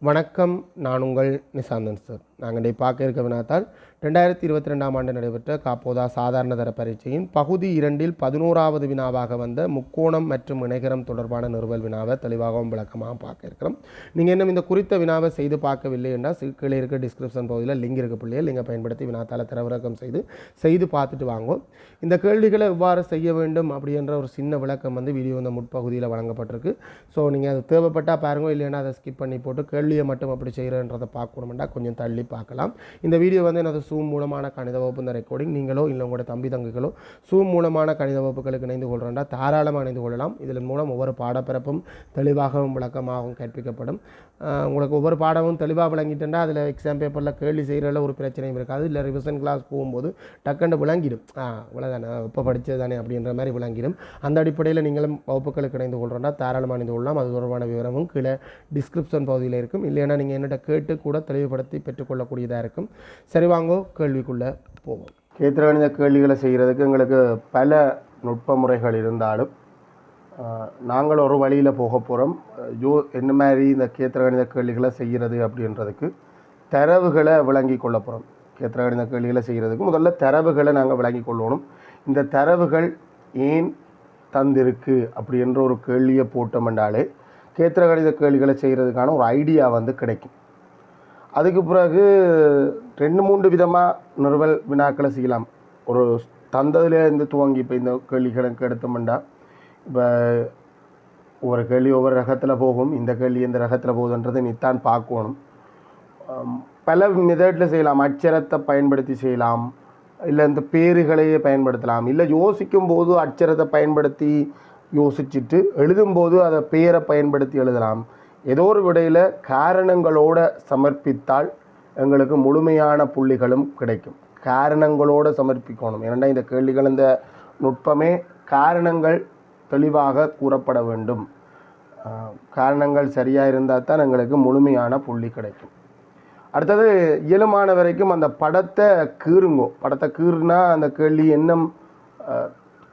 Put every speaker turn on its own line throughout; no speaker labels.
வணக்கம் நான் உங்கள் நிசாந்தன் சார். நாங்கள் இன்றைய பார்க்க இருக்க வினாத்தால் ரெண்டாயிரத்தி இருபத்தி ரெண்டாம் ஆண்டு நடைபெற்ற காப்போதா சாதாரண தர பரீட்சையின் பகுதி இரண்டில் பதினோராவது வினாவாக வந்த முக்கோணம் மற்றும் இணைகரம் தொடர்பான நிறுவல் வினாவை தெளிவாகவும் விளக்கமாகவும் பார்க்க இருக்கிறோம். நீங்கள் இன்னும் இந்த குறித்த வினாவை செய்து பார்க்கவில்லை என்றால் கீழே இருக்க டிஸ்கிரிப்ஷன் பகுதியில் லிங்க் இருக்க பிள்ளைகள் நீங்கள் பயன்படுத்தி வினாத்தால் தரவிறக்கம் செய்து செய்து பார்த்துட்டு வாங்கும் இந்த கேள்விகளை எவ்வாறு செய்ய வேண்டும் அப்படின்ற ஒரு சின்ன விளக்கம் வந்து வீடியோ இந்த முற்பகுதியில் வழங்கப்பட்டிருக்கு. ஸோ நீங்கள் அது தேவைப்பட்டால் பாருங்க இல்லைன்னா அதை ஸ்கிப் பண்ணி போட்டு கேள்வியை மட்டும் அப்படி செய்கிறன்றதை பார்க்கணுமெண்டா கொஞ்சம் தள்ளி பார்க்கலாம். இந்த வீடியோ வந்து எனது சூம் மூலமான கணித வகுப்பு இந்த ரெக்கார்டிங் நீங்களோ இல்லை உங்களோட தம்பி தங்குகளோ சூம் மூலமான கணித வகுப்புகளுக்கு இணைந்து கொள்கிறேன்டா தாராளமாக இணைந்து கொள்ளலாம். இதன் மூலம் ஒவ்வொரு பாடப்பிறப்பும் தெளிவாகவும் விளக்கமாகவும் கற்பிக்கப்படும் உங்களுக்கு ஒவ்வொரு பாடமும் தெளிவாக விளங்கிட்டேன்டா அதில் எக்ஸாம் பேப்பரில் கேள்வி செய்கிறதில் ஒரு பிரச்சனையும் இருக்காது. இல்லை ரிவிஷன் கிளாஸ் போகும்போது டக்குன்னு விளங்கிடும். ஆ இவ்வளோதானே இப்போ படித்தது தானே அப்படின்ற மாதிரி விளங்கிடும். அந்த அடிப்படையில் நீங்களும் வகுப்புகளுக்கு இணைந்து கொள்கிறோம்னா தாராளமாக இணைந்து கொள்ளலாம். அது தொடர்பான விவரமும் கீழே டிஸ்கிரிப்ஷன் பகுதியில் இருக்கும். இல்லைன்னா நீங்கள் என்னிட்ட கேட்டு கூட தெளிவுபடுத்தி கொள்ளக்கூடியதாக இருக்கும். சரி வாங்கோ கேள்விக்குள்ளே போவோம். கேத்திரகணித கேள்விகளை செய்கிறதுக்கு எங்களுக்கு பல நுட்ப முறைகள் இருந்தாலும் நாங்கள் ஒரு வழியில் போக போகிறோம் யோ என்ன மாதிரி இந்த கேத்திரகணித கேள்விகளை செய்கிறது அப்படின்றதுக்கு தரவுகளை விளங்கி கொள்ள போகிறோம் கேத்திரகணித கேள்விகளை செய்கிறதுக்கு முதல்ல தரவுகளை நாங்கள் விளங்கி கொள்ளணும். இந்த தரவுகள் ஏன் தந்திருக்கு அப்படின்ற ஒரு கேள்வியை போட்டோம்னாலே கேத்திரகணித கேள்விகளை செய்கிறதுக்கான ஒரு ஐடியா வந்து கிடைக்கும். அதுக்கு பிறகு ரெண்டு மூன்று விதமாக நிறுவல் வினாக்களை செய்யலாம். ஒரு தந்ததுலேருந்து துவங்கி இப்போ இந்த கேள்விகளுக்கு எடுத்தோம்னா இப்போ ஒவ்வொரு கேள்வி ஒவ்வொரு ரகத்தில் போகும் இந்த கேள்வி இந்த ரகத்தில் போகுதுன்றதை நீத்தான் பார்க்கணும். பல மெத்தடில் செய்யலாம். அச்சரத்தை பயன்படுத்தி செய்யலாம். இல்லை இந்த பேறுகளையே பயன்படுத்தலாம். இல்லை யோசிக்கும் போது அச்சரத்தை பயன்படுத்தி யோசிச்சுட்டு எழுதும்போது அதை பேரை பயன்படுத்தி எழுதலாம். ஏதோ ஒரு விடையில் காரணங்களோட சமர்ப்பித்தால் எங்களுக்கு முழுமையான புள்ளிகளும் கிடைக்கும். காரணங்களோடு சமர்ப்பிக்கணும். ஏனென்றால் இந்த கேள்விகள் இந்த நுட்பமே காரணங்கள் தெளிவாக கூறப்பட வேண்டும். காரணங்கள் சரியாக இருந்தால் தான் எங்களுக்கு முழுமையான புள்ளி கிடைக்கும். அடுத்தது இயலுமான வரைக்கும் அந்த படத்தை கீறுங்கோ. படத்தை கீறுனா அந்த கேள்வி இன்னும்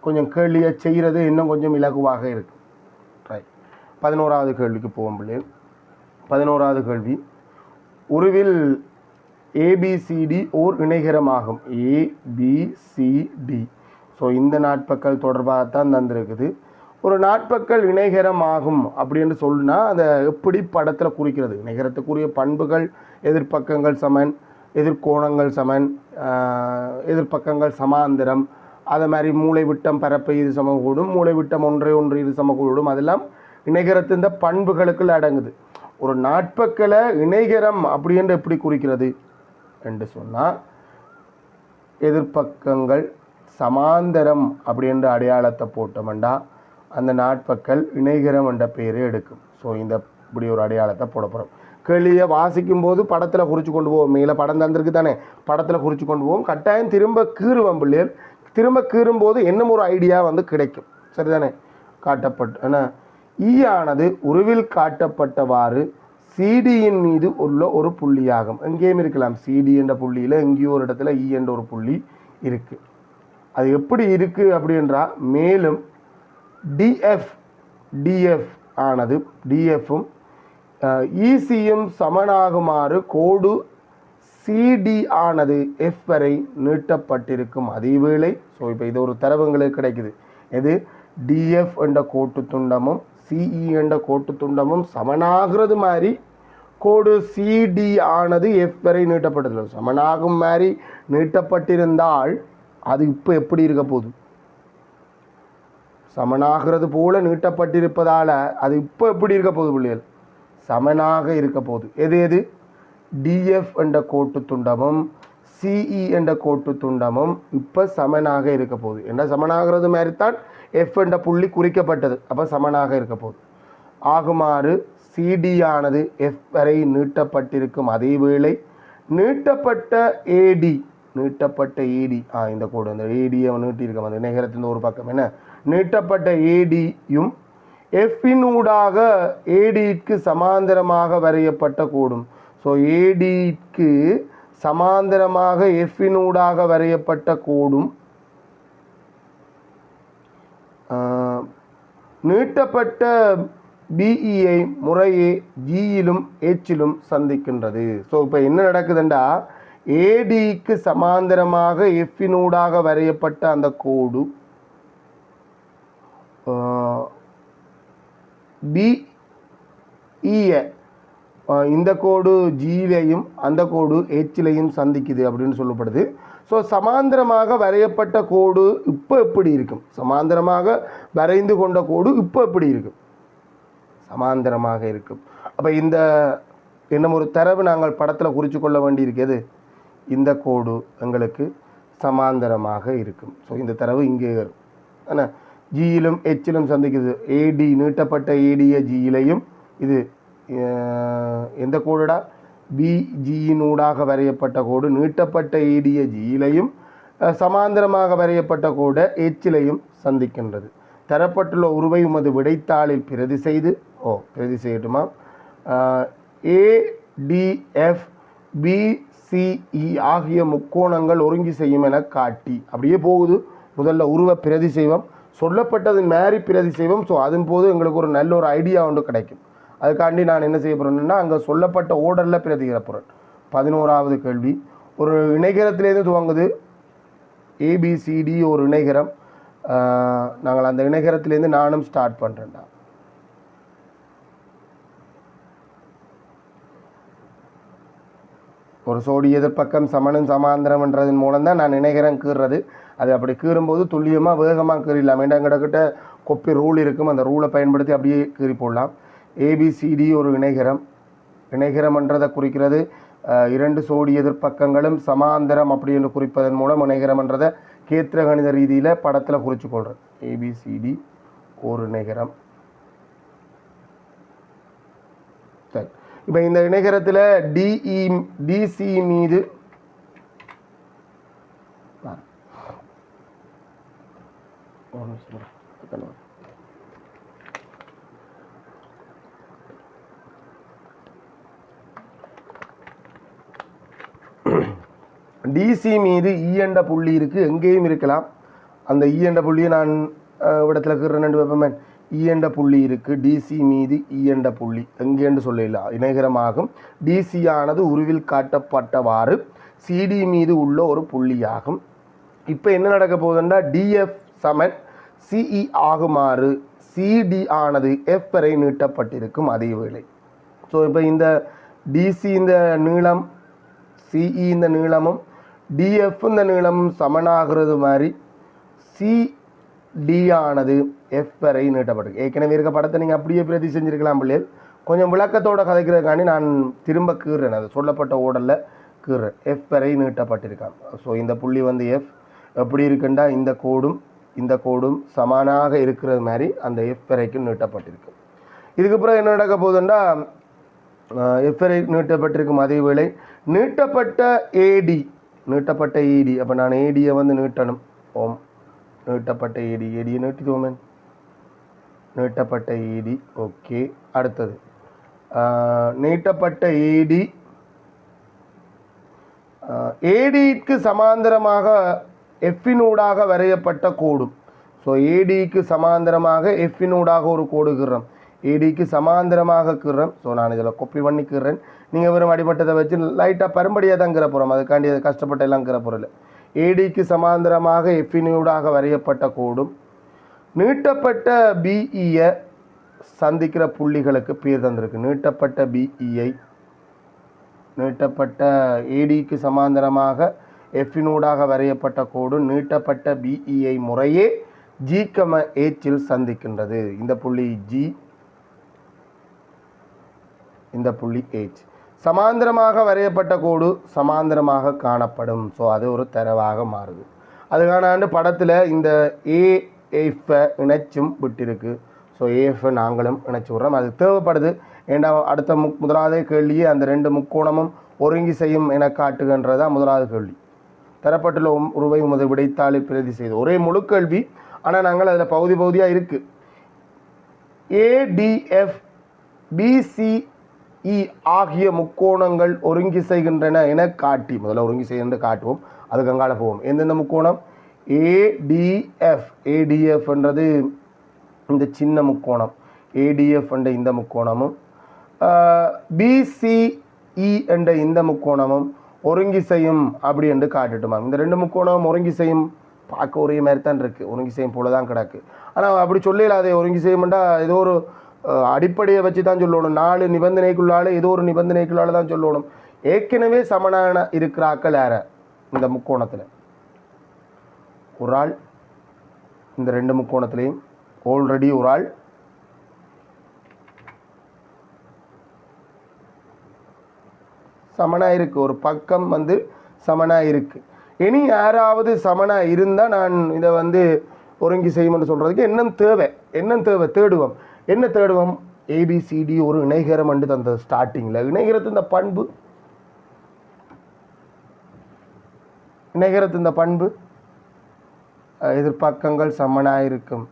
கொஞ்சம் கேள்வியை செய்கிறது இன்னும் கொஞ்சம் இலகுவாக இருக்கும். பதினோராவது கேள்விக்கு போவோம் பிள்ளைகள் பதினோராவது கேள்வி. உருவில் ஏபிசிடி ஓர் இணைகரமாகும். A B C D so இந்த நாட்பக்கள் தொடர்பாகத்தான் தந்திருக்குது. ஒரு நாட்பக்கள் இணைகரமாகும் அப்படின்னு சொல்லுனா அதை எப்படி படத்தில் குறிக்கிறது? இணைகரத்துக்குரிய பண்புகள் எதிர்ப்பக்கங்கள் சமன் எதிர்கோணங்கள் சமன் எதிர்ப்பக்கங்கள் சமாந்திரம் அதை மாதிரி மூளைவிட்டம் பரப்பு இது சமகூடும் மூளை விட்டம் ஒன்றை ஒன்று இது சமகூடும் அதெல்லாம் இணைகரத்தின் பண்புகளுக்குள் அடங்குது. ஒரு நாட்பக்களை இணைகரம் அப்படின்ற எப்படி குறிக்கிறது? என்று சொன்னால் எதிர்ப்பக்கங்கள் சமாந்தரம் அப்படின்ற அடையாளத்தை போட்டோம்டா அந்த நாட்பக்கள் இணைகரம் என்ற பெயரை எடுக்கும். ஸோ இந்த இப்படி ஒரு அடையாளத்தை போட போகிறோம் கேள்வியை வாசிக்கும் போது படத்தில் குறித்து கொண்டு போவோம். மேலே படம் தந்திருக்கு தானே? படத்தில் குறித்து கொண்டு போவோம். கட்டாயம் திரும்ப கீறுவோம் பிள்ளைகள். திரும்ப கீறும்போது இன்னும் ஒரு ஐடியா வந்து கிடைக்கும். சரிதானே? காட்டப்பட்டு ஏன்னா ஈயானது ஆனது உருவில் காட்டப்பட்டவாறு சிடியின் மீது உள்ள ஒரு புள்ளியாகும். எங்கேயும் இருக்கலாம். சிடி என்ற புள்ளியில் எங்கேயோ ஒரு இடத்துல இ என்ற ஒரு புள்ளி இருக்குது அது எப்படி இருக்குது அப்படின்றா மேலும் டிஎஃப் டிஎஃப் ஆனது டிஎஃப்பும் இசியும் சமனாகுமாறு கோடு சிடி ஆனது எஃப் வரை நீட்டப்பட்டிருக்கும். அதேவேளை ஸோ இப்போ இது ஒரு தரவுங்களுக்கு கிடைக்குது. எது? டிஎஃப் என்ற கோட்டு துண்டமும் சிஇ என்ற கோட்டு துண்டமும் சமனாகிறது மாதிரி கோடு சிடி ஆனது எஃப் வரை நீட்டப்பட்டதில்லை சமனாகும் மாதிரி நீட்டப்பட்டிருந்தால் அது இப்போ எப்படி இருக்க போகுது? சமனாகிறது போல நீட்டப்பட்டிருப்பதால் அது இப்போ எப்படி இருக்க போகுது பிள்ளைகள்? சமனாக இருக்க போகுது. எது எது? டிஎஃப் என்ற கோட்டு துண்டமும் சிஇ என்ற கோட்டு துண்டமும் இப்போ சமனாக இருக்க போகுது. என்ன சமனாகிறது மாதிரி தான் எஃப் என்ற புள்ளி குறிக்கப்பட்டது. அப்போ சமனாக இருக்க போகுது. ஆகுமாறு சிடியானது எஃப் வரை நீட்டப்பட்டிருக்கும். அதே வேளை நீட்டப்பட்ட ஏடி நீட்டப்பட்ட ஏடி ஆ இந்த கோடு அந்த ஏடியை நீட்டியிருக்க அந்த இணைகரத்தின் ஒரு பக்கம் என்ன? நீட்டப்பட்ட ஏடியும் எஃப்பின் ஊடாக ஏடிக்கு சமாந்தரமாக வரையப்பட்ட கோடும். ஸோ ஏடிக்கு சமாந்தரமாக எஃப்பின் ஊடாக வரையப்பட்ட கோடும் நீட்டப்பட்ட பிஇஐ முறையே ஜியிலும் ஏச்சிலும் சந்திக்கின்றது. ஸோ இப்போ என்ன நடக்குதுண்டா? ஏடிக்கு சமாந்தரமாக எஃபினூடாக வரையப்பட்ட அந்த கோடு பிஇயை இந்த கோடு ஜியிலையும் அந்த கோடு ஹெச்லையும் சந்திக்குது அப்படின்னு சொல்லப்படுது. ஸோ சமாந்தரமாக வரையப்பட்ட கோடு இப்போ எப்படி இருக்கும்? சமாந்தரமாக வரைந்து கொண்ட கோடு இப்போ எப்படி இருக்கும்? சமாந்தரமாக இருக்கும். அப்போ இந்த இன்னும் ஒரு தரவு நாங்கள் படத்தில் குறித்து கொள்ள வேண்டியிருக்கிறது இந்த கோடு எங்களுக்கு சமாந்தரமாக இருக்கும். ஸோ இந்த தரவு இங்கே வரும். ஆனால் ஜியிலும் ஹெச்சிலும் சந்திக்குது. ஏடி நீட்டப்பட்ட ஏடிய ஜியிலையும் இது எந்த கோடுடா? பிஜியினூடாக வரையப்பட்ட கோடு நீட்டப்பட்ட ஏடிய ஜியிலையும் சமாந்தரமாக வரையப்பட்ட கோடு எச்சிலையும் சந்திக்கின்றது. தரப்பட்டுள்ள உருவை உமது விடைத்தாளில் பிரதி செய்து ஓ பிரதி செய்யட்டுமா? ஏடிஎஃப் பிசிஇ e ஆகிய முக்கோணங்கள் ஒருங்கி செய்யும் என காட்டி. அப்படியே போகுது. முதல்ல உருவ பிரதி செய்வோம். சொல்லப்பட்டது மாரி பிரதி செய்வோம். ஸோ அதன் போது எங்களுக்கு ஒரு நல்ல ஒரு ஐடியா ஒன்று கிடைக்கும். அதுக்காண்டி நான் என்ன செய்ய போகிறேன்னா அங்கே சொல்லப்பட்ட ஓர்டரில் பிரதிகிற போகிறேன் பதினோராவது கேள்வி. ஒரு இணைகரத்திலேருந்து துவங்குது. ஏபிசிடி ஒரு இணைகரம். நாங்கள் அந்த இணைகரத்திலேருந்து நானும் ஸ்டார்ட் பண்ணுறேன்டா ஒரு சோடி எதிர்ப்பக்கம் சமணம் சமாந்திரம்ன்றதன் மூலம் தான் நான் இணைகரம் கீறுறது அது அப்படி கீறும்போது துல்லியமாக வேகமாக கீறிடலாம். வேண்டாம் கிட்ட கொப்பி ரூல் இருக்கும். அந்த ரூலை பயன்படுத்தி அப்படியே கீறி போடலாம். ஏபிசிடி ஒரு இணைகரம் என்றதை குறிக்கிறது. இரண்டு சோடி எதிர்ப்பக்கங்களும் சமாந்தரம் அப்படி என்று குறிப்பதன் மூலம் இணைகரம்ன்றதை கேத்திர கணித ரீதியில் படத்தில் குறித்து கொள்கிறேன் ஏபிசிடி ஒரு இணைகரம் சரி. இப்போ இந்த இணைகரத்தில் டிஇ டிசி மீது ஒன்று சொல்கிறேன் நிமிஷம் இரு. பக்கத்துல வா. டிசி மீது இ என்ற புள்ளி இருக்குது எங்கேயும் இருக்கலாம். அந்த இ என்ற புள்ளியை நான் இடத்துல இருக்கிற ரெண்டு வெப்பமேன். இ என்ற புள்ளி இருக்குது டிசி மீது இ என்ற புள்ளி. எங்கேன்னு சொல்லலாம் இணைகரமாகும். டிசியானது உருவில் காட்டப்பட்டவாறு சிடி மீது உள்ள ஒரு புள்ளியாகும். இப்போ என்ன நடக்க போகுதுன்னா டிஎஃப் சமன் சிஇ ஆகுமாறு சிடி ஆனது எஃப் வரை நீட்டப்பட்டிருக்கும் அதே வேளை. ஸோ இப்போ இந்த டிசி இந்த நீளம் சிஇ இந்த நீளமும் டிஎஃப் இந்த நீளம் சமனாகிறது மாதிரி சிடி ஆனது எஃப் வரை நீட்டப்பட்டிருக்கு. ஏற்கனவே இருக்க படத்தை நீங்கள் அப்படியே பிரதி செஞ்சுருக்கலாம் பிள்ளைகள். கொஞ்சம் விளக்கத்தோடு கதைக்கிறதுக்காண்டி நான் திரும்ப கீறுறேன். அது சொல்லப்பட்ட ஓடலில் கீறுறேன். எஃப் வரை நீட்டப்பட்டிருக்கான். ஸோ இந்த புள்ளி வந்து எஃப் எப்படி இருக்குண்டா? இந்த கோடும் இந்த கோடும் சமானாக இருக்கிறது மாதிரி அந்த எஃப் வரைக்கும் நீட்டப்பட்டிருக்கு. இதுக்கு பிறகு என்ன நடக்க போகுதுண்டா? எஃப் வரை நீட்டப்பட்டிருக்கும் அதே வேளை நீட்டப்பட்ட ஏடி நீட்டப்பட்ட ஏடி அப்போ நான் ஏடியை வந்து நீட்டணும். ஓம். நீட்டப்பட்ட ஏடி ஏடியை நீட்டிக்குவோமே நீட்டப்பட்ட ஏடி ஓகே அடுத்தது. நீட்டப்பட்ட ஏடி ஏடிக்கு சமாந்தரமாக எஃபினூடாக வரையப்பட்ட கோடு ஸோ ஏடிக்கு சமாந்தரமாக எஃபினூடாக ஒரு கோடுகிறோம் ஏடிக்கு சமாந்தரமாக கீறோம் ஸோ நான் இதில் கொப்பி பண்ணிக்கிறேன் நீங்கள் வெறும் அடிமட்டத்தை வச்சு லைட்டாக பரும்படியாக தான் கீற அதுக்காண்டி அது கஷ்டப்பட்ட எல்லாம் கீற ஏடிக்கு சமாந்தரமாக எஃபினூடாக வரையப்பட்ட கோடும் நீட்டப்பட்ட பிஇயை சந்திக்கிற புள்ளிகளுக்கு பேர் தந்திருக்கு. நீட்டப்பட்ட பிஇஐ நீட்டப்பட்ட ஏடிக்கு சமாந்தரமாக எஃபினூடாக வரையப்பட்ட கோடு நீட்டப்பட்ட பிஇஐ முறையே ஜி கம ஏச்சில் சந்திக்கின்றது. இந்த புள்ளி ஜி இந்த புள்ளி ஏச் சமாந்தரமாக வரையப்பட்ட கோடு சமாந்தரமாக காணப்படும். ஸோ அது ஒரு தரவாக மாறுது. அதுக்கான ஆண்டு படத்தில் இந்த ஏஎஃப்பை இணைச்சும் விட்டிருக்கு. ஸோ ஏஎஃப்பை நாங்களும் இணைச்சு விட்றோம். அது தேவைப்படுது. ஏன்னா அடுத்த முக் முதலாவது கேள்வியே அந்த ரெண்டு முக்கோணமும் ஒருங்கி செய்யும் என காட்டுகின்றது தான் முதலாவது கேள்வி. தரப்பட்டுள்ள உருவை முதல் விடைத்தாளில் பிரதி செய்து. ஒரே முழு கேள்வி. ஆனால் நாங்கள் அதில் பகுதி பகுதியாக இருக்குது ஏடிஎஃப் பிசி இ ஆகிய முக்கோணங்கள் ஒருங்கி செய்கின்றன என காட்டி முதல்ல ஒருங்கி செய்கின்ற காட்டுவோம். அதுக்கு அங்கால போவோம். எந்தெந்த முக்கோணம்? ஏடிஎஃப் ஏடிஎஃப்ன்றது இந்த சின்ன முக்கோணம். ஏடிஎஃப் என்ற இந்த முக்கோணமும் பிசிஇ என்ற இந்த முக்கோணமும் ஒருங்கிசையும் அப்படி என்று காட்டுட்டுமா. இந்த ரெண்டு முக்கோணம் ஒருங்கிசையும் பார்க்க ஒரே மாதிரி தான் இருக்குது ஒருங்கிசையும் போல தான் கிடக்கு. ஆனால் அப்படி சொல்லல அதை ஒருங்கிசையும்டா ஏதோ ஒரு அடிப்படையை வச்சு தான் சொல்லணும். நாலு நிபந்தனைக்குள்ளால ஏதோ ஒரு நிபந்தனைக்குள்ளால தான் சொல்லணும். ஏற்கனவே சமனான இருக்கிறாக்கள் யார? இந்த முக்கோணத்தில். ஒரு ஆள் இந்த ரெண்டு முக்கோணத்துலேயும் ஆல்ரெடி ஒரு ஆள் சமனாக இருக்குது ஒரு பக்கம் வந்து சமனா இருக்கு. இனி யாராவது சமனா இருந்தால் நான் இதை வந்து ஒருங்கி செய்யும்னு சொல்றதுக்கு என்ன தேவை. என்ன தேவை. தேடுவோம். என்ன தேடுவோம்? ஏபிசிடி ஒரு இணைகரம் என்று தந்த ஸ்டார்டிங்கில் இணைகரத்து இந்த பண்பு. இணைகரத்து இந்த பண்பு. அஹ், எதிர்ப்பக்கங்கள் சமனாக இருக்கும்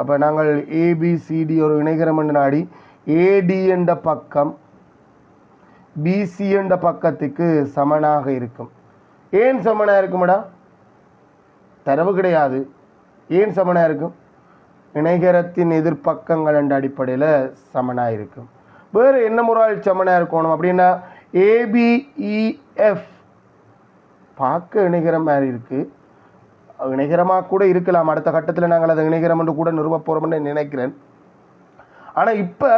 அப்போ நாங்கள் ஏபிசிடி ஒரு இணைகரம் என்று நாடி ஏடி என்ற பக்கம் பிசி என்ற பக்கத்துக்கு சமனாக இருக்கும். ஏன் சமனாக இருக்கும்டா தரவு கிடையாது. ஏன் சமனாக இருக்கும் இணைகரத்தின் எதிர்ப்பக்கங்கள் என்ற அடிப்படையில் சமனாக இருக்கும் வேறு என்ன முறால் சமனாக இருக்கணும் அப்படின்னா ஏபிஇஎஃப் பார்க்க இணைகரம் மாதிரி இருக்குது இணைகரமாக கூட இருக்கலாம். அடுத்த கட்டத்தில் நாங்கள் அதை இணைகரம் என்று கூட நிறுவ போகிறோம்னு நினைக்கிறேன். ஆனால் இப்போ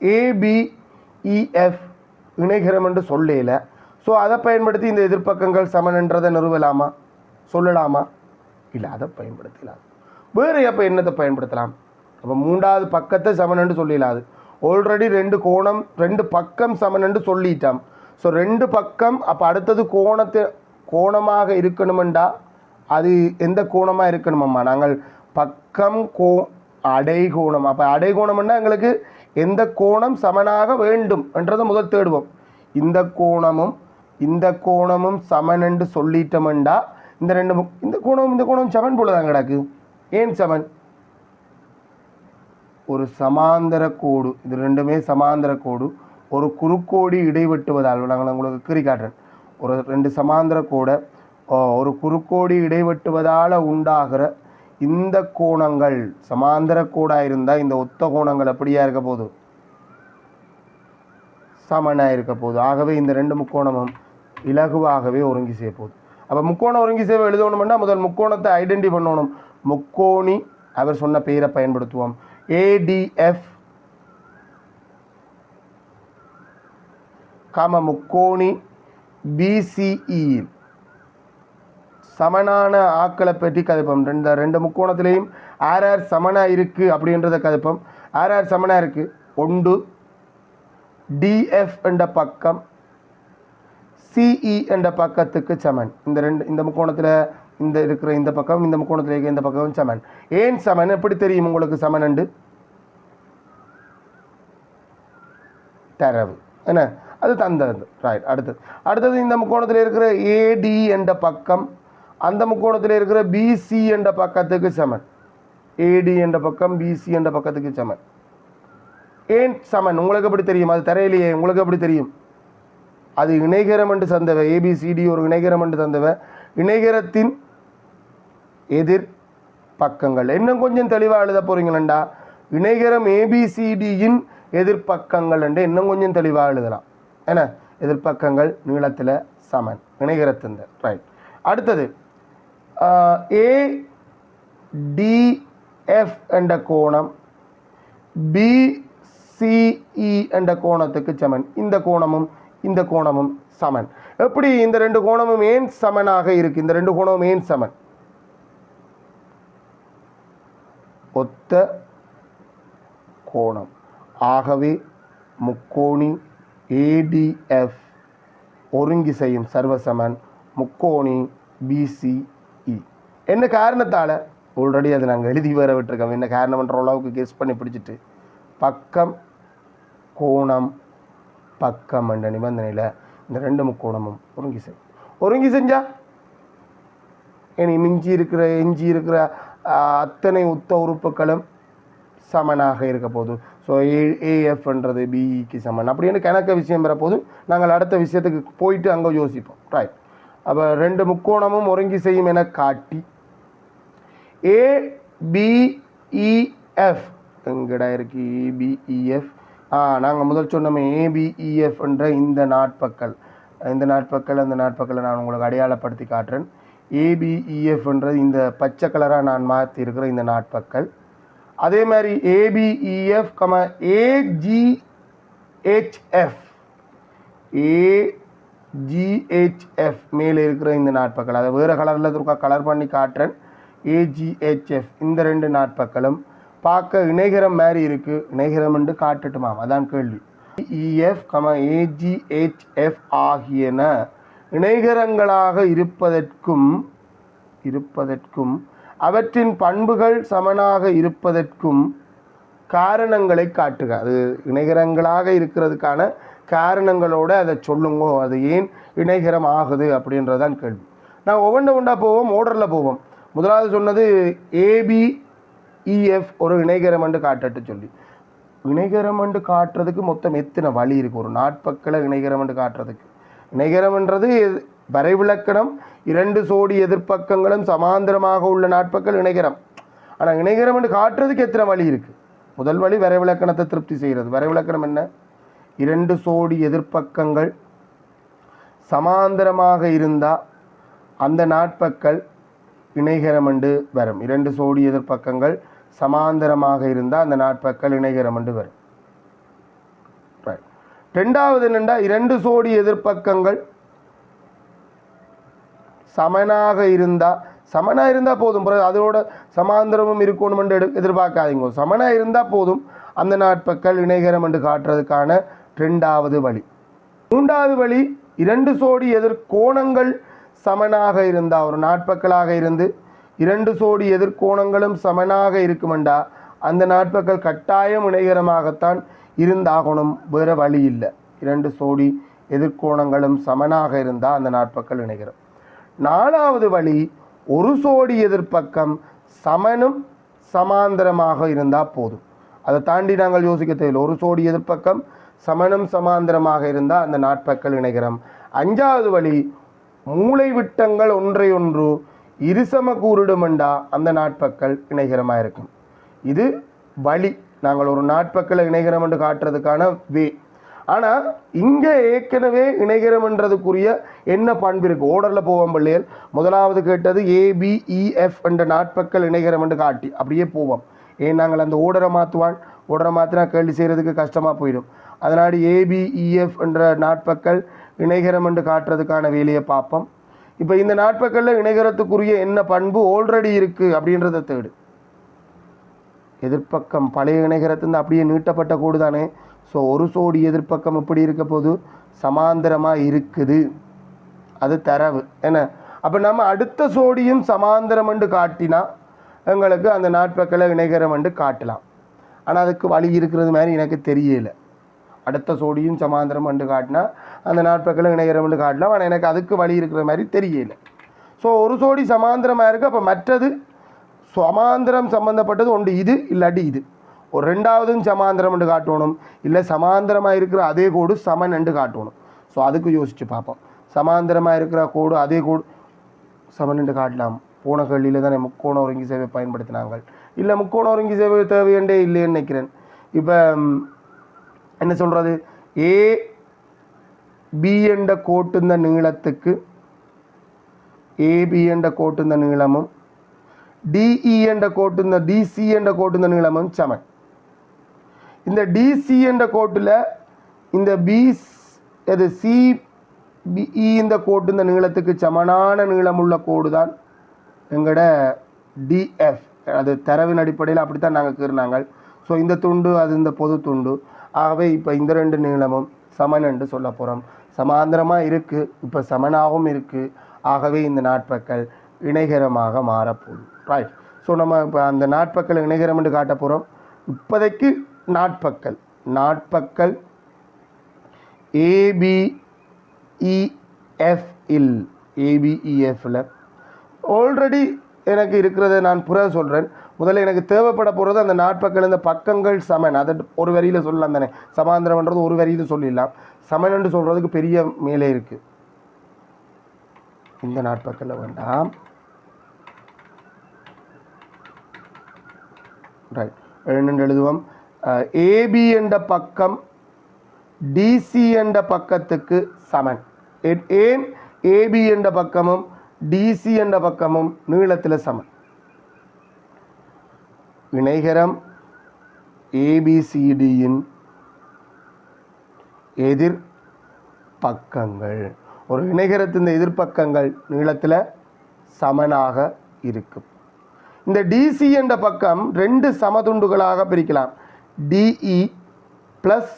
ஏபிஇஎஃப் இணைகரம் என்று சொல்லல. ஸோ அதை பயன்படுத்தி இந்த எதிர்ப்பக்கங்கள் சமன்ன்றதை நிறுவலாமா? சொல்லலாமா? இல்லை அதை பயன்படுத்தலாம். வேறு அப்போ என்னத்தை பயன்படுத்தலாம்? அப்போ மூன்றாவது பக்கத்தை சமனன்னு சொல்லிடலாது ஆல்ரெடி ரெண்டு கோணம் ரெண்டு பக்கம் சமனன்னு சொல்லிட்டோம். ஸோ ரெண்டு பக்கம் அப்போ அடுத்தது கோணத்தை கோணமாக இருக்கணுமெண்டா? அது எந்த கோணமாக இருக்கணுமம்மா? நாங்கள் பக்கம் கோ அடைகோணம். அப்போ அடைகோணம்னா எங்களுக்கு எந்த கோணம் சமனாக வேண்டும் என்றதை முதல் தேடுவோம். இந்த கோணமும் இந்த கோணமும் சமன் என்று சொல்லிட்டோம்டா இந்த ரெண்டு இந்த கோணமும் இந்த கோணமும் சமன் போல தான் கிடக்கு. ஏன் சமன்? ஒரு சமாந்தர கோடு இது ரெண்டுமே சமாந்தர கோடு ஒரு குறுக்கோடி இடைவெட்டுவதால் நாங்கள் உங்களுக்கு கீறி காட்டுறேன். ஒரு ரெண்டு சமாந்தர கோடை ஓ, ஒரு குறுக்கோடி இடைவெட்டுவதால் உண்டாகிற இந்த கோணங்கள் சமாந்தர கோடாக இருந்தால் இந்த ஒத்த கோணங்கள் அப்படியா இருக்க போகுது? சமனாக இருக்க போகுது. ஆகவே இந்த ரெண்டு முக்கோணமும் இலகுவாகவே ஒருங்கி செய்ய போகுது. அப்போ முக்கோணம் ஒருங்கி சேவை எழுதணும்னா முதல் முக்கோணத்தை ஐடென்டி பண்ணணும். முக்கோணி அவர் சொன்ன பெயரை பயன்படுத்துவோம். ஏடிஎஃப் காம முக்கோணி பிசிஇ சமனான ஆக்களை பற்றி கதைப்போம். ரெண்டு ரெண்டு முக்கோணத்திலையும் ஆர் ஆர் சமனா இருக்குது அப்படின்றத கதைப்போம். ஆர் ஆர் சமனா இருக்குது ஒன்று டிஎஃப் என்ற பக்கம் சிஇ என்ற பக்கத்துக்கு சமன். இந்த ரெண்டு இந்த முக்கோணத்தில் இந்த இருக்கிற இந்த பக்கம் இந்த முக்கோணத்தில் இருக்கிற இந்த பக்கம் சமன். ஏன் சமன்? எப்படி தெரியும் உங்களுக்கு சமன் என்று? தரவு. என்ன? அது தந்தது. ரைட் அடுத்தது அடுத்தது இந்த முக்கோணத்தில் இருக்கிற ஏடி என்ற பக்கம் அந்த முக்கோணத்தில் இருக்கிற பிசி என்ற பக்கத்துக்கு சமன். ஏடி என்ற பக்கம் பிசி என்ற பக்கத்துக்கு சமன். ஏன் சமன்? உங்களுக்கு எப்படி தெரியும்? அது தரையிலேயே. உங்களுக்கு எப்படி தெரியும்? அது இணைகரம் என்று தந்தவ. ஏபிசிடி ஒரு இணைகரம் என்று தந்தவ. இணைகரத்தின் எதிர் பக்கங்கள். இன்னும் கொஞ்சம் தெளிவாக எழுத போகிறீங்களா இணைகரம் ஏபிசிடியின் எதிர்ப்பக்கங்கள் என்று இன்னும் கொஞ்சம் தெளிவாக எழுதலாம். என்ன? எதிர்ப்பக்கங்கள் நீளத்தில் சமன். இணைகரத்தின் ரைட் அடுத்தது ஏ டிஎஃப் என்ற கோணம் பிசிஇ என்ற கோணத்துக்கு சமன். இந்த கோணமும் இந்த கோணமும் சமன். எப்படி இந்த ரெண்டு கோணமும் ஏன் சமனாக இருக்குது இந்த ரெண்டு கோணமும் ஏன் சமன்? ஒத்த கோணம். ஆகவே முக்கோணி ஏடிஎஃப் ஒருங்கி செய்யும் சர்வசமன் முக்கோணி பிசிஇ என்ன காரணத்தால்? ஆல்ரெடி அதை நாங்கள் எழுதி வர விட்டுருக்கோம். என்ன காரணம்ன்ற அளவுக்கு கெஸ் பண்ணி பிடிச்சிட்டு. பக்கம் கோணம் பக்கம் என்ற நிபந்தனையில் இந்த ரெண்டு முக்கோணமும் ஒருங்கி செய் ஒருங்கி செஞ்சால் இனி மிஞ்சி இருக்கிற எஞ்சி இருக்கிற அத்தனை உத்த உறுப்புகளும் சமனாக இருக்க போகுது ஸோ ஏ ஏஎஃப்ன்றது பிஇக்கு e சமன். அப்படின்னு கணக்க விஷயம் பெறப்போது நாங்கள் அடுத்த விஷயத்துக்கு போயிட்டு அங்கே யோசிப்போம். ரைட் அப்போ ரெண்டு முக்கோணமும் ஒருங்கி செய்யும் என காட்டி ஏபிஇஎஃப் e, எங்கடா இருக்கு? ஏபிஇஎஃப் e, ஆ நாங்கள் முதல் சொன்னோமே ஏபிஇஎஃப் என்ற இந்த நாட்பக்கள் இந்த நாட்பக்கள் அந்த நாட்பக்களை நான் உங்களுக்கு அடையாளப்படுத்தி காட்டுறேன். ஏபிஇஎஃப் என்றது இந்த பச்சை கலராக நான் மாற்றிருக்கிற இந்த நாட்பக்கள். அதே மாதிரி ஏபிஇஎஃப் கம ஏஜிஹெச்எஃப் ஏஜிஹெச்எஃப் மேலே இருக்கிற இந்த நாட்பக்கள். அதை வேறு கலரில் இருக்கா கலர் பண்ணி காட்டுறேன். ஏஜிஹெச்எஃப் இந்த ரெண்டு நாட்பக்களும். பார்க்க இணைகரம் மாதிரி இருக்குது இணைகரம் என்று அதான் கேள்வி. இஎஃப் கம ஏஜிஹெச்எஃப் ஆகியன இணைகரங்களாக இருப்பதற்கும் இருப்பதற்கும் அவற்றின் பண்புகள் சமனாக இருப்பதற்கும் காரணங்களை காட்டுக. அது இணைகரங்களாக இருக்கிறதுக்கான காரணங்களோட அதை சொல்லுங்க. அது ஏன் இணைகரம் ஆகுது அப்படின்றதான் கேள்வி. நான் ஒவ்வொன்று ஒன்றா போவோம் ஓர்டரில் போவோம். முதலாவது சொன்னது ஏபிஇஎஃப் e, ஒரு இணைகரம் என்று காட்டட்டு சொல்லி. இணைகரம் என்று காட்டுறதுக்கு மொத்தம் எத்தனை வழி இருக்குது ஒரு நாட்பக்களை இணைகரம் என்று காட்டுறதுக்கு. இணைகரம்ன்றது வரைவிலக்கணம் இரண்டு சோடி எதிர்ப்பக்கங்களும் சமாந்தரமாக உள்ள நாட்பக்கள் இணைகரம். ஆனால் இணைகரம் என்று காட்டுறதுக்கு எத்தனை வழி இருக்குது முதல் வழி வரைவிலக்கணத்தை திருப்தி செய்கிறது வரைவிலக்கணம் என்ன? இரண்டு சோடி எதிர்ப்பக்கங்கள் சமாந்தரமாக இருந்தால் அந்த நாட்பக்கள் இணைகரம் என்று வரும். இரண்டு சோடி எதிர்ப்பக்கங்கள் சமாந்தரமாக இருந்தால் அந்த நாட்பக்கள் இணைகரம் என்று வரும். ரெண்டாவது என்னென்னா இரண்டு சோடி எதிர்ப்பக்கங்கள். சமனாக இருந்தால் சமனாக இருந்தால் போதும். அதோட சமாந்தரமும் இருக்கணும் என்று எடு- எதிர்பார்க்காதீங்க. சமனாக இருந்தால் போதும். அந்த நாட்பக்கள் இணைகரம் என்று காட்டுறதுக்கான ரெண்டாவது வழி. மூன்றாவது வழி இரண்டு சோடி எதிர்கோணங்கள் சமனாக இருந்தால் ஒரு நாட்பக்களாக இருந்து இரண்டு சோடி எதிர்கோணங்களும் சமனாக இருக்குமெண்டா அந்த நாட்பக்கள் கட்டாயம் இணைகரமாகத்தான் இருந்தாகணும் வேறு வழி இல்லை. இரண்டு சோடி எதிர்கோணங்களும் சமனாக இருந்தால் அந்த நாட்பக்கள் இணைகிறோம் நாலாவது வழி ஒரு சோடி எதிர்ப்பக்கம் சமனும் சமாந்தரமாக இருந்தால் போதும். அதை தாண்டி நாங்கள் யோசிக்க தேவையில்லை. ஒரு சோடி எதிர்ப்பக்கம் சமனும் சமாந்தரமாக இருந்தால் அந்த நாட்பக்கள் இணைகரம் அஞ்சாவது வழி மூளை விட்டங்கள் ஒன்றை ஒன்று இருசம கூறிடுமெண்டா அந்த நாட்பக்கள் இணைகரமாக இருக்கும் இது வழி. நாங்கள் ஒரு நாட்பக்களை இணைகரம் என்று காட்டுறதுக்கான வே. ஆனால் இங்கே ஏற்கனவே இணைகரம்ன்றதுக்குரிய என்ன பண்பு இருக்குது ஓர்டரில் போவோம் பிள்ளைகள். முதலாவது கேட்டது ஏபிஇஎஃப் e, என்ற நாட்பக்கள் இணைகரம் என்று காட்டி. அப்படியே போவோம். ஏன் நாங்கள் அந்த ஓடரை மாற்றுவான் ஓடரை மாற்றினா கேள்வி செய்கிறதுக்கு கஷ்டமாக போயிடும். அதனால் ஏபிஇஎஃப் e, என்ற நாட்பக்கள் இணைகரம் என்று காட்டுறதுக்கான வேலையை பார்ப்போம். இப்போ இந்த நாட்பக்களில் இணைகரத்துக்குரிய என்ன பண்பு ஆல்ரெடி இருக்குது அப்படின்றத தேடு. எதிர்ப்பக்கம் பழைய இணைகரத்துலேருந்து அப்படியே நீட்டப்பட்ட கோடு தானே ஸோ ஒரு சோடி எதிர்ப்பக்கம் எப்படி இருக்க போது சமாந்தரமாக இருக்குது. அது தரவு. என்ன? அப்போ நம்ம அடுத்த சோடியும் சமாந்தரம் என்று காட்டினா எங்களுக்கு அந்த நாட்பக்களை இணைகரம் என்று காட்டலாம். ஆனால் அதுக்கு வழி இருக்கிறது மாதிரி எனக்கு தெரியல. அடுத்த சோடியும் சமாந்தரம் என்று காட்டினா அந்த நாட்பக்களை இணைகரம் என்று காட்டலாம். ஆனால் எனக்கு அதுக்கு வழி இருக்கிற மாதிரி தெரியல. ஸோ ஒரு சோடி சமாந்தரமாக இருக்குது அப்போ மற்றது சமாந்திரம் சம்மந்தப்பட்டது ஒன்று இது இல்லாட்டி இது. ஒரு ரெண்டாவதும் சமாந்திரம் என்று காட்டணும். இல்லை சமாந்திரமாக இருக்கிற அதே கோடு சமன் என்று காட்டணும். ஸோ அதுக்கு யோசித்து பார்ப்போம். சமாந்திரமாக இருக்கிற கோடு அதே கோடு சமன் என்று காட்டலாம். போன கல்வியில் தானே முக்கோண ஒருங்கி சேவை பயன்படுத்தினாங்க இல்லை முக்கோண ஒருங்கி சேவை தேவையண்டே இல்லைன்னு நினைக்கிறேன். இப்போ என்ன சொல்கிறது ஏ பி என்ற கோட்டுந்த நீளத்துக்கு ஏபி என்ற கோட்டுந்த நீளமும் டிஇ என்ற கோட்டுந்த டிசி என்ற கோட்டுந்த நீளமும் சமன். இந்த டிசி என்ற கோட்டில் இந்த பி இது சி பிஇ e இந்த கோட்டு இந்த நீளத்துக்கு சமனான நீளமுள்ள கோடு தான் எங்களோட டிஎஃப் அது தரவின் அடிப்படையில் அப்படித்தான் நாங்கள் கீறினாங்க ஸோ இந்த துண்டு அது இந்த பொது துண்டு. ஆகவே இப்போ இந்த ரெண்டு நீளமும் சமன் என்று சொல்ல போகிறோம் சமாந்தரமாக இருக்குது இப்போ சமனாகவும் இருக்குது ஆகவே இந்த நாட்பக்கள் இணைகரமாக மாறப்போகுது. ரைட் ஸோ நம்ம இப்போ அந்த நாட்பக்கல் இணைகரம் என்று காட்ட போகிறோம் இப்போதைக்கு நாட்பக்கல் நாட்பக்கல் A B E F e, இல் ஏபிஇஎஃப்ல e, ஆல்ரெடி எனக்கு இருக்கிறத நான் புற சொல்கிறேன் முதல்ல எனக்கு தேவைப்பட போகிறது அந்த நாட்பக்கள் இந்த பக்கங்கள் சமன். அதை ஒரு வரியில் சொல்லலாம் தானே. சமாந்திரம்ன்றது ஒரு வரியில் சொல்லிடலாம். சமன் என்று சொல்கிறதுக்கு பெரிய மேலே இருக்குது இந்த நாட்பக்கல்ல வேண்டாம். ரைட் என்னென்று எழுதுவோம்? ஏபி என்ற பக்கம் டிசி என்ற பக்கத்துக்கு சமன். ஏன் ஏபி என்ற பக்கமும் டிசி என்ற பக்கமும் நீளத்தில் சமன்? இணைகரம் ஏபிசிடியின் எதிர் பக்கங்கள். ஒரு இணைகரத்தின் எதிர்ப்பக்கங்கள் நீளத்தில் சமனாக இருக்கும். இந்த டிசி என்ற பக்கம் ரெண்டு சமதுண்டுகளாக பிரிக்கலாம். டிஇ ப்ளஸ்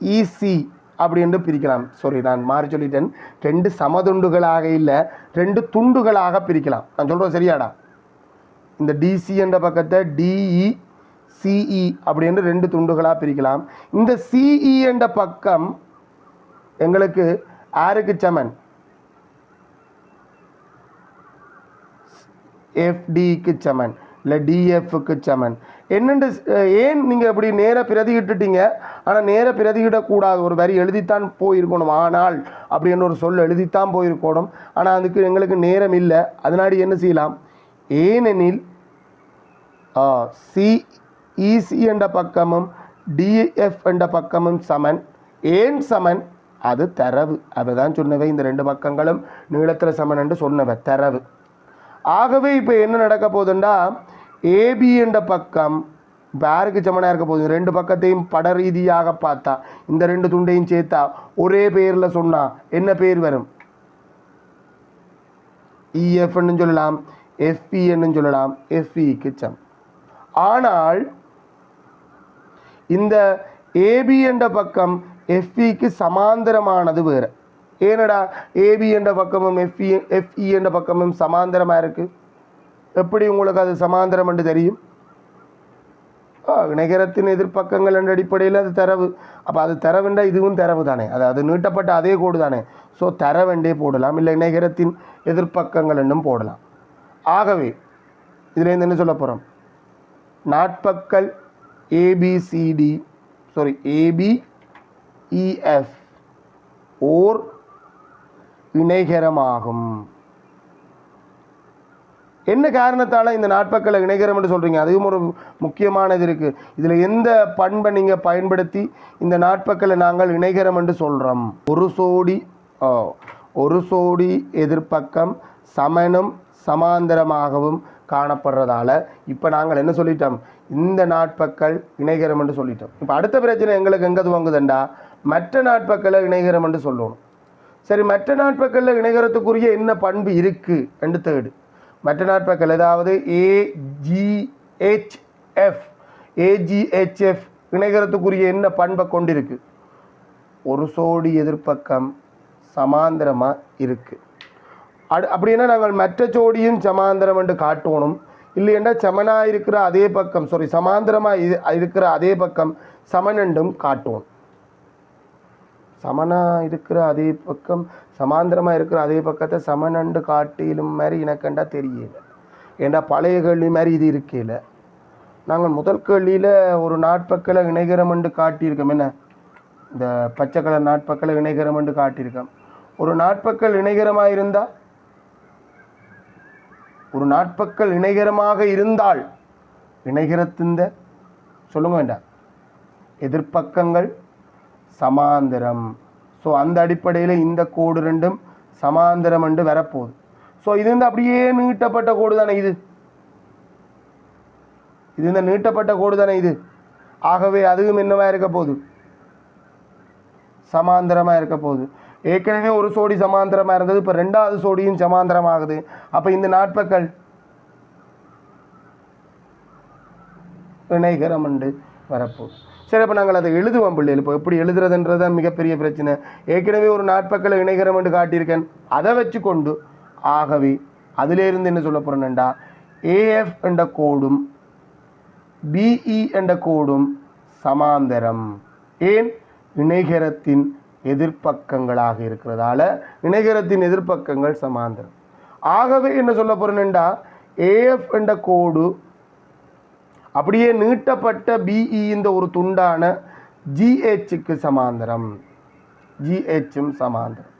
இசி அப்படி என்று பிரிக்கலாம். சாரி நான் மாறி சொல்லிட்டேன். ரெண்டு சமதுண்டுகளாக இல்லை ரெண்டு துண்டுகளாக பிரிக்கலாம். நான் சொல்கிறேன் சரியாடா? இந்த டிசி என்ற பக்கத்தை டிஇ சிஇ அப்படி என்று ரெண்டு துண்டுகளாக பிரிக்கலாம். இந்த சிஇ என்ற பக்கம் எங்களுக்கு ஆறுக்கு சமன். எஃப்டிக்கு சமன் இல்லை டிஎஃப்க்கு சமன். என்னென்று ஏன் நீங்கள் இப்படி நேராக பிரதிகிட்டுட்டீங்க ஆனால் நேராக பிரதிகிடக்கூடாது ஒரு வரி எழுதித்தான் போயிருக்கணும். ஆனால் அப்படின்னு ஒரு சொல் எழுதித்தான் போயிருக்கணும். ஆனால் அதுக்கு எங்களுக்கு நேரம் இல்லை. அதனாடி என்ன செய்யலாம்? ஏனெனில் சி இசி என்ற பக்கமும் டிஎஃப் என்ற பக்கமும் சமன். ஏன் சமன்? அது தரவு. அதுதான் சொன்னவை இந்த ரெண்டு பக்கங்களும் நீளத்தில் சமன் என்று சொன்னவை. தரவு. ஆகவே இப்போ என்ன நடக்க போகுதுண்டா? ஏபி என்ற பக்கம் பேருக்கு சமனாக இருக்க போகுது. ரெண்டு பக்கத்தையும் பட ரீதியாக பார்த்தா இந்த ரெண்டு துண்டையும் சேர்த்தா ஒரே பேரில் சொன்னா என்ன பேர் வரும்? இஎஃப்னு சொல்லலாம் எஃப்இன்னு சொல்லலாம் எஃபிக்கு சம் ஆனால் இந்த ஏபி என்ற பக்கம் எஃபிக்கு சமாந்தரமானது வேறு. ஏனடா ஏபி என்ற பக்கமும் எஃப்இ எஃப்இ என்ற பக்கமும் சமாந்தரமாக இருக்குது எப்படி உங்களுக்கு அது சமாந்தரம் என்று தெரியும்? ஆ, எதிர்ப்பக்கங்கள் என்ற அடிப்படையில் அது தரவு. அப்போ அது தரவுண்டா இதுவும் தரவு தானே. அது அது நீட்டப்பட்ட அதே கோடு தானே. ஸோ தரவெண்டே போடலாம். இல்லை நகரத்தின் எதிர்ப்பக்கங்கள் என்றும் போடலாம். ஆகவே இதுலேருந்து என்ன சொல்ல போகிறோம் நாட்பக்கல் ஏபிசிடி சாரி ஏபிஇஎஃப் ஓர் இணைகரமாகும். என்ன காரணத்தால் இந்த நாட்பக்களை இணைகரம் என்று சொல்கிறீங்க அதுவும் ஒரு முக்கியமானது இருக்குது இதில் எந்த பண்பை நீங்கள் பயன்படுத்தி இந்த நாட்பக்களை நாங்கள் இணைகரம் என்று சொல்கிறோம் ஒரு சோடி ஒரு சோடி எதிர்ப்பக்கம் சமனும் சமாந்தரமாகவும் காணப்படுறதால இப்போ நாங்கள் என்ன சொல்லிட்டோம்? இந்த நாட்பக்கள் இணைகரம் என்று சொல்லிட்டோம். இப்போ அடுத்த பிரச்சனை எங்களுக்கு எங்கே துவங்குதுண்டா? மற்ற நாட்பக்களை இணைகரம் என்று சொல்லணும் சரி மற்ற நாட்பக்களில் இணைகரத்துக்குரிய என்ன பண்பு இருக்குது என்று தேர்டு மற்ற நாட்பக்கள் ஏதாவது ஏஜிஹெச்எஃப் ஏஜிஹெச்எஃப் இணைகரத்துக்குரிய என்ன பண்பை கொண்டிருக்கு? ஒரு சோடி எதிர்ப்பக்கம் சமாந்தரமாக இருக்குது அடு அப்படின்னா நாங்கள் மற்ற ஜோடியும் சமாந்தரம் என்று காட்டணும் இல்லையென்றால் சமனாக இருக்கிற அதே பக்கம் சாரி சமாந்தரமாக இருக்கிற அதே பக்கம் சமனெண்டும் காட்டுவோம். சமனாக இருக்கிற அதே பக்கம் சமாந்திரமாக இருக்கிற அதே பக்கத்தை சமனண்டு காட்டிலும் மாதிரி எனக்கண்டா தெரியல. ஏண்டா பழைய கேள்வி மாதிரி இது இருக்கையில் நாங்கள் முதல் கேள்வியில் ஒரு நாட்பக்களை இணைகரமென்று காட்டியிருக்கோம். என்ன? இந்த பச்சை கலர் நாட்பக்களை இணைகரமென்று காட்டியிருக்கோம். ஒரு நாட்பக்கள் இணைகரமாக இருந்தால் ஒரு நாட்பக்கள் இணைகரமாக இருந்தால் இணைகரத்திந்த சொல்லுங்க வேண்டாம். எதிர்ப்பக்கங்கள் சமாந்தரம். ஸோ அந்த அடிப்படையில் இந்த கோடு ரெண்டும் சமாந்தரம் என்று வரப்போகுது. ஸோ இது வந்து அப்படியே நீட்டப்பட்ட கோடு தானே இது? இது இந்த நீட்டப்பட்ட கோடு தானே இது? ஆகவே அதுவும் என்னவாக இருக்க போகுது? சமாந்தரமாக இருக்க போகுது. ஏற்கனவே ஒரு சோடி சமாந்தரமாக இருந்தது இப்போ ரெண்டாவது சோடியும் சமாந்தரமாகுது. அப்போ இந்த நாட்பக்கள் இணைகரம் என்று வரப்போகுது. சரி அப்போ நாங்கள் அதை எழுதுவோம் பிள்ளைகள் இப்போ எப்படி எழுதுறதுன்றது தான் மிகப்பெரிய பிரச்சனை. ஏற்கனவே ஒரு நாட்பக்களை இணைகரம் என்று காட்டியிருக்கேன். அதை வச்சு கொண்டு ஆகவே அதிலேருந்து என்ன சொல்ல போகிறேன்டா ஏஎஃப் என்ற கோடும் பிஇ என்ற கோடும் சமாந்தரம். ஏன்? இணைகரத்தின் எதிர்ப்பக்கங்களாக இருக்கிறதால இணைகரத்தின் எதிர்ப்பக்கங்கள் சமாந்தரம். ஆகவே என்ன சொல்ல போகிறேன்டா ஏஎஃப் என்ற கோடு அப்படியே நீட்டப்பட்ட பிஇ இந்த ஒரு துண்டான ஜிஹெச்சுக்கு சமாந்தரம். ஜிஹெச்சும் சமாந்தரம்.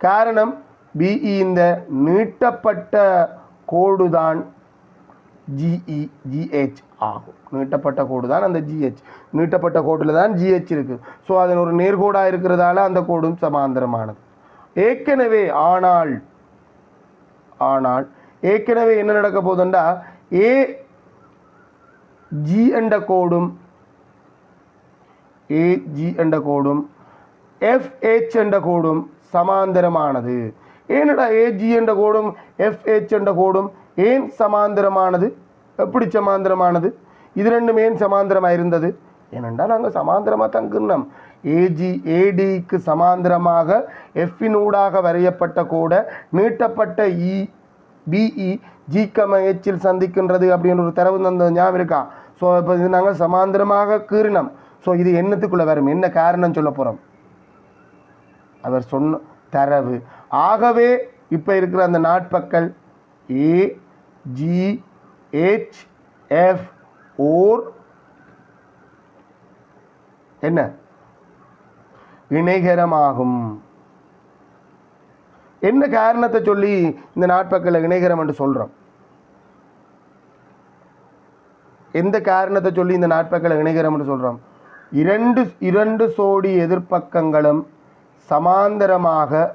காரணம் பிஇ இந்த நீட்டப்பட்ட கோடுதான் ஜிஇ ஜிஹெச் ஆகும். நீட்டப்பட்ட கோடு தான் அந்த ஜிஹெச் நீட்டப்பட்ட கோட்டில் தான் ஜிஹெச் இருக்குது ஸோ அதன் ஒரு நேர்கோடாக இருக்கிறதால அந்த கோடும் சமாந்தரமானது. ஏற்கனவே ஆனால் ஆனால் ஏற்கனவே என்ன நடக்க போதுண்டா ஏ ஜி என்ற கோடும் എ ജി என்ற கோடும் എഫ് എച്ച് என்ற கோடும் சமாந்தரமானது. ஏனடா ஏஜி என்ற கோடும் எஃப் ஹெச் என்ற கோடும் ஏன் சமாந்தரமானது? எப்படி சமாந்தரமானது? இது ரெண்டும் ஏன் சமாந்தரமாக இருந்தது? ஏனென்றால் நாங்கள் சமாந்தரமாக தங்குனோம் ஏஜி ஏடிக்கு சமாந்தரமாக எஃபினூடாக வரையப்பட்ட கூட நீட்டப்பட்ட இ பிஇ ஜி கம எச்சில் சந்திக்கின்றது அப்படின்ற ஒரு தரவு தந்த ஞாபகம் இருக்கா? ஸோ இப்போ இது நாங்கள் சமாந்தரமாக கீறினோம். ஸோ இது என்னத்துக்குள்ளே வரும்? என்ன காரணம் சொல்ல போகிறோம் அவர் சொன்ன தரவு. ஆகவே இப்போ இருக்கிற அந்த நாட்பக்கள் ஏ ஜி ஹெச் எஃப் ஓர் என்ன? இணைகரமாகும். என்ன காரணத்தை சொல்லி இந்த நாட்பக்களை இணைகரம் என்று சொல்கிறோம் எந்த காரணத்தை சொல்லி இந்த நாட்பக்களை இணைகிறோம்னு சொல்கிறோம் இரண்டு இரண்டு சோடி எதிர்ப்பக்கங்களும் சமாந்தரமாக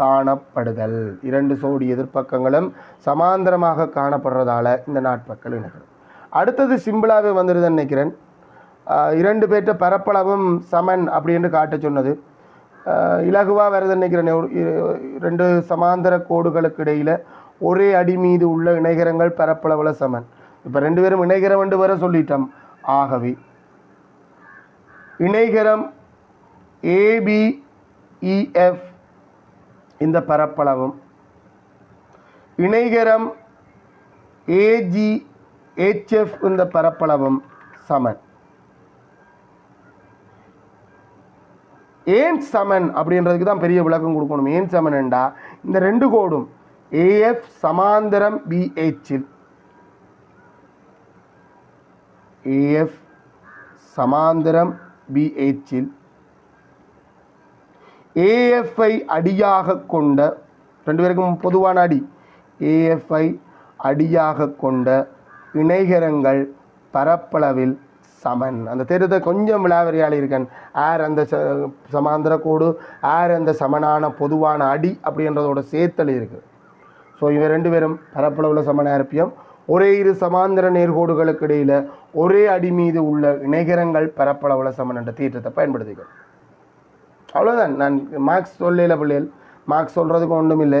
காணப்படுதல். இரண்டு சோடி எதிர்ப்பக்கங்களும் சமாந்தரமாக காணப்படுறதால இந்த நாட்பக்கள் இணைகரம் அடுத்தது சிம்பிளாகவே வந்துடுதுன்னு நினைக்கிறேன். இரண்டு பேர்கிட்ட பரப்பளவும் சமன் அப்படின்னு காட்ட சொன்னது. இலகுவாக வருது நினைக்கிறேன். ஒரு ரெண்டு சமாந்தர கோடுகளுக்கு இடையில் ஒரே அடி மீது உள்ள இணைகரங்கள் பரப்பளவில் சமன். இப்போ ரெண்டு பேரும் இணைகரம் என்று வர சொல்லிட்டோம். ஆகவே இணைகரம் ஏபிஇஎஃப் e, இந்த பரப்பளவும் இணைகரம் ஏஜி ஹெச்எஃப் இந்த பரப்பளவும் சமன். ஏன் சமன் அப்படின்றதுக்கு தான் பெரிய விளக்கம் கொடுக்கணும். ஏன் சமன்டா இந்த ரெண்டு கோடும் ஏஎஃப் சமாந்தரம் பிஹெச்சில் ஏஎஃப் சமாந்தரம் பிஹெச்சில் ஏஎஃப்ஐ அடியாக கொண்ட ரெண்டு பேருக்கும் பொதுவான அடி. ஏஎஃப்ஐ அடியாக கொண்ட இணைகரங்கள் பரப்பளவில் சமன். அந்த தெரித கொஞ்சம் விளாவரியால் இருக்கன். ஆர் அந்த ச கோடு ஆர் அந்த சமனான பொதுவான அடி அப்படின்றதோட சேர்த்தல் இருக்குது ஸோ இவன் ரெண்டு பேரும் பரப்பளவில் சமன் இருப்பியம் ஒரே இரு சமாந்தர நேர்கோடுகளுக்கு இடையில் ஒரே அடி மீது உள்ள இணைகரங்கள் பரப்பளவுல சமன் என்ற தீர்த்தத்தை பயன்படுத்திக்கிறோம் அவ்வளோதான் நான் மார்க்ஸ் சொல்லல பிள்ளைகள். மார்க்ஸ் சொல்கிறதுக்கு ஒன்றும் இல்லை